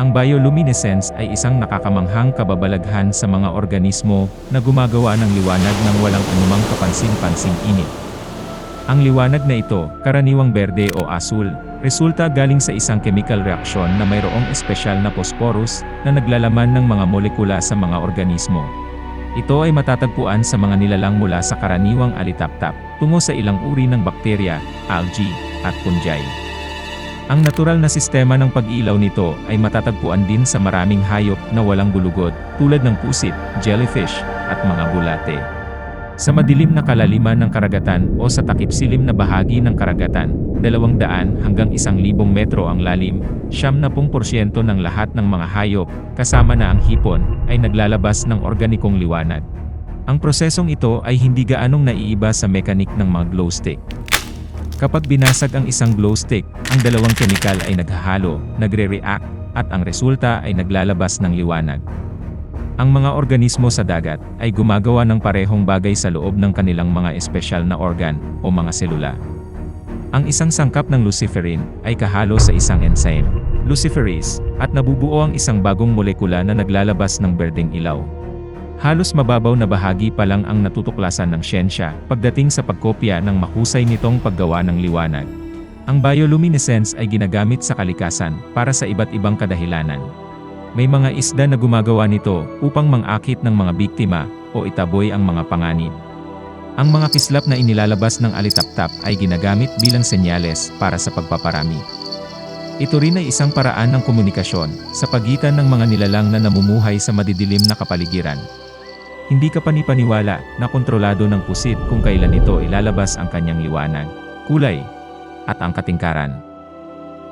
Ang bioluminescence ay isang nakakamanghang kababalaghan sa mga organismo na gumagawa ng liwanag ng walang anumang kapansin-pansing init. Ang liwanag na ito, karaniwang berde o asul, resulta galing sa isang chemical reaksyon na mayroong espesyal na phosphorus na naglalaman ng mga molekula sa mga organismo. Ito ay matatagpuan sa mga nilalang mula sa karaniwang alitaptap, tungo sa ilang uri ng bakterya, algae, at fungi. Ang natural na sistema ng pag-ilaw nito ay matatagpuan din sa maraming hayop na walang gulugod, tulad ng pusit, jellyfish, at mga bulate. Sa madilim na kalaliman ng karagatan o sa takip-silim na bahagi ng karagatan, 200 hanggang 1,000 metro ang lalim, 70% ng lahat ng mga hayop, kasama na ang hipon, ay naglalabas ng organikong liwanag. Ang prosesong ito ay hindi gaanong naiiba sa mekanik ng mga glow stick. Kapag binasag ang isang glow stick, ang dalawang kemikal ay naghahalo, nagre-react, at ang resulta ay naglalabas ng liwanag. Ang mga organismo sa dagat ay gumagawa ng parehong bagay sa loob ng kanilang mga espesyal na organ o mga selula. Ang isang sangkap ng luciferin ay kahalo sa isang enzyme, luciferase, at nabubuo ang isang bagong molekula na naglalabas ng berdeng ilaw. Halos mababaw na bahagi pa lang ang natutuklasan ng siyensya pagdating sa pagkopya ng mahusay nitong paggawa ng liwanag. Ang bioluminescence ay ginagamit sa kalikasan para sa iba't ibang kadahilanan. May mga isda na gumagawa nito upang mangakit ng mga biktima o itaboy ang mga panganib. Ang mga kislap na inilalabas ng alitaptap ay ginagamit bilang senyales para sa pagpaparami. Ito rin ay isang paraan ng komunikasyon sa pagitan ng mga nilalang na namumuhay sa madidilim na kapaligiran. Hindi ka panipaniwala na kontrolado ng pusit kung kailan ito ilalabas ang kanyang liwanag, kulay, at ang katingkaran.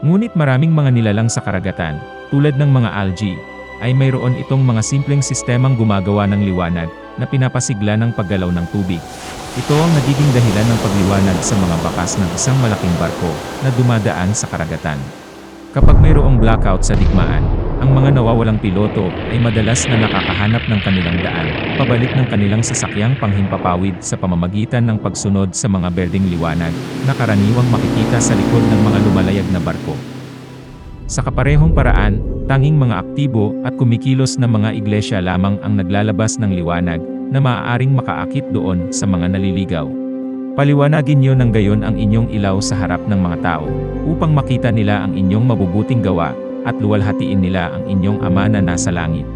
Ngunit maraming mga nilalang sa karagatan, tulad ng mga algae, ay mayroon itong mga simpleng sistemang gumagawa ng liwanag na pinapasigla ng paggalaw ng tubig. Ito ang nagiging dahilan ng pagliwanag sa mga bakas ng isang malaking barko na dumadaan sa karagatan. Kapag mayroong blackout sa digmaan, ang mga nawawalang piloto ay madalas na nakakahanap ng kanilang daan, pabalik ng kanilang sasakyang panghimpapawid sa pamamagitan ng pagsunod sa mga berdeng liwanag na karaniwang makikita sa likod ng mga lumalayag na barko. Sa kaparehong paraan, tanging mga aktibo at kumikilos na mga iglesia lamang ang naglalabas ng liwanag na maaaring makaakit doon sa mga naliligaw. Paliwanagin niyo ng gayon ang inyong ilaw sa harap ng mga tao, upang makita nila ang inyong mabubuting gawa, at luwalhatiin nila ang inyong Ama na nasa langit.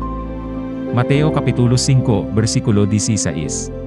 Mateo Kapitulo 5, versikulo 16